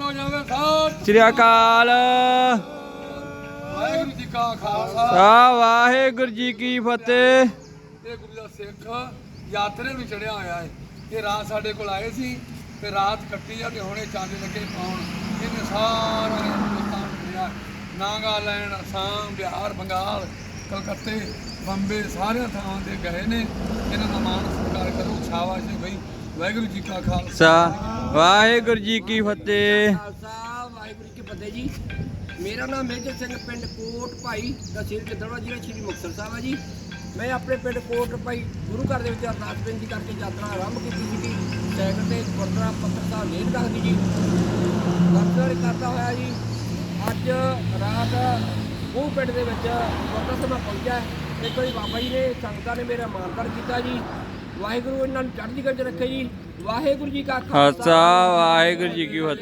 ਹੋ ਜਾਵੇ ਸ੍ਰੀ ਅਕਾਲ। ਵਾਹਿਗੁਰੂ ਜੀ ਕਾ ਖਾਲਸਾ। ਆ ਵਾਹਿਗੁਰੂ ਜੀ ਕੀ ਫਤਿਹ। ਇਹ ਗੁਰੂ ਦਾ ਸਿੱਖ ਯਾਤਰੇ ਨੂੰ ਚੜਿਆ ਹੋਇਆ ਹੈ। ਇਹ ਰਾਤ ਸਾਡੇ ਕੋਲ ਆਏ ਸੀ ਤੇ ਰਾਤ ਕੱਟੀ ਆ ਤੇ ਹੁਣੇ ਚਾਂਦੇ ਲੱਗੇ ਪਾਉਣ। ਇਹਨੇ ਸਾਰਾ ਹਿੰਦੁਸਤਾਨ ਘੁੰਮਿਆ ਨਾਗਾਲੈਂਡ ਅਸਾਮ ਬਿਹਾਰ ਬੰਗਾਲ ਕਲਕੱਤੇ ਬੰਬੇ ਸਾਰੀਆਂ ਥਾਵਾਂ ਤੇ ਗਏ ਨੇ। ਇਹਨਾਂ ਦਾ ਮਾਣ ਸਤਿਕਾਰ ਕਰੋ। ਸ਼ਾਬਾਸ਼ ਜੀ ਬਈ। ਵਾਹਿਗੁਰੂ ਜੀ ਕਾ ਖਾਲਸਾ। ਵਾਹਿਗੁਰੂ ਜੀ ਕੀ ਫਤਿਹ। ਖਾਲਸਾ, ਵਾਹਿਗੁਰੂ ਜੀ ਕੀ ਫਤਿਹ ਜੀ। ਮੇਰਾ ਨਾਮ ਮੇਜਰ ਸਿੰਘ, ਪਿੰਡ ਕੋਟ ਭਾਈ, ਤਹਿਸੀਲ ਗਿੱਦੜਵਾ, ਜ਼ਿਲ੍ਹਾ ਸ਼੍ਰੀ ਮੁਕਤਸਰ ਸਾਹਿਬ ਹੈ ਜੀ। ਮੈਂ ਆਪਣੇ ਪਿੰਡ ਕੋਟ ਭਾਈ, ਗੁਰੂ ਘਰ ਦੇ ਵਿੱਚ ਅਰਦਾਸ ਬੇਨਤੀ ਕਰਕੇ ਯਾਤਰਾ ਆਰੰਭ ਕੀਤੀ ਸੀਗੀ। ਸਾਈਕਲ ਤੇ ਗੁਰਦੁਆਰਾ ਪੱਤਰ ਸਾਹਿਬ ਲੇਹ ਲੱਗਦੀ ਜੀ। ਦਰਸ਼ਨ ਕਰਦਾ ਹੋਇਆ ਜੀ, ਅੱਜ ਰਾਤ ਉਹ ਪਿੰਡ ਦੇ ਵਿੱਚ ਗੁਰਦੁਆਰਾ ਸਾਹਿਬ ਪਹੁੰਚਿਆ ਇੱਕ ਵਾਰੀ ਬਾਬਾ ਜੀ ਨੇ ਸੰਗਤਾਂ ਨੇ ਮੇਰਾ ਮਾਨਦਾਰ ਕੀਤਾ ਜੀ। ਵਾਹਿਗੁਰੂ ਇਹਨਾਂ ਨੂੰ ਚੜ੍ਹਦੀ ਕਲਾ 'ਚ ਰੱਖੇ ਜੀ। ਵਾਹਿਗੁਰੂ ਜੀ ਕਾ ਖਾਲਸਾ ਵਾਹਿਗੁਰੂ ਜੀ ਕੀ ਫਤਿਹ।